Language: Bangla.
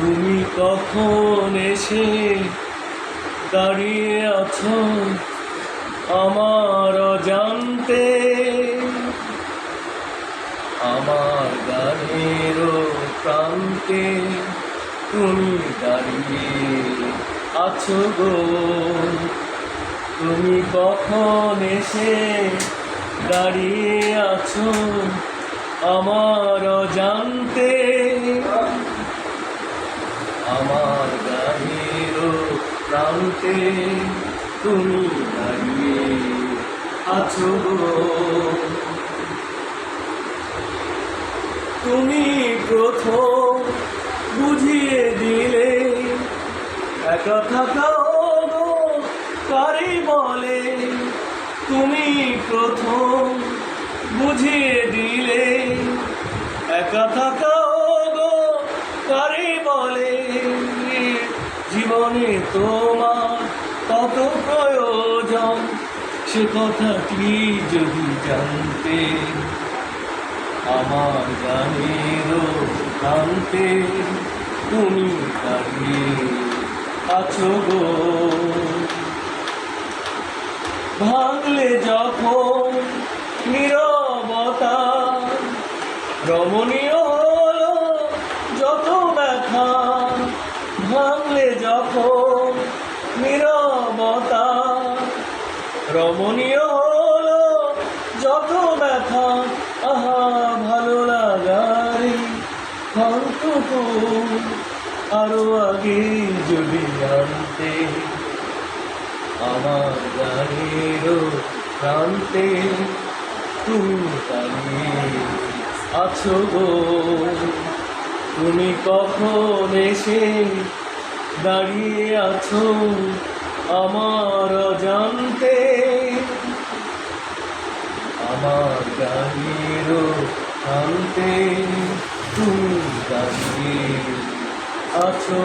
তুমি কখন এসে দাঁড়িয়ে আছো আমার জানতে আমার গানের প্রান্তে তুমি দাঁড়িয়ে আছো গো। তুমি কখন এসে দাঁড়িয়ে আছো আমার জানতে আমার গানের প্রান্তে তুমি দাঁড়িয়ে আছো তুমি প্রথম বুঝিয়ে দিলে, একা থাকাও গো কারি বলে। তুমি প্রথম বুঝিয়ে দিলে, একা থাকাও গো কারি বলে। জীবনে তোমার কত প্রয়োজন, সে কথাটি যদি জানতে, আমার গানের প্রান্তে তুমি দাঁড়িয়ে আছো গো। ভাঙলে যখন নিরবতা, রমণীয় যখন নীরবতা রমণীয় হলো, যত ব্যথা, আহা, ভালো লাগারে। হয়তো আরও আগে যদি জানতে, আমার গানের প্রান্তে তুমি দাঁড়িয়ে আছো গো। তুমি কখন এসে দাঁড়িয়ে আছো আমার জানতে আমার গাড়ির আনতে তুমি দাঁড়িয়ে আছো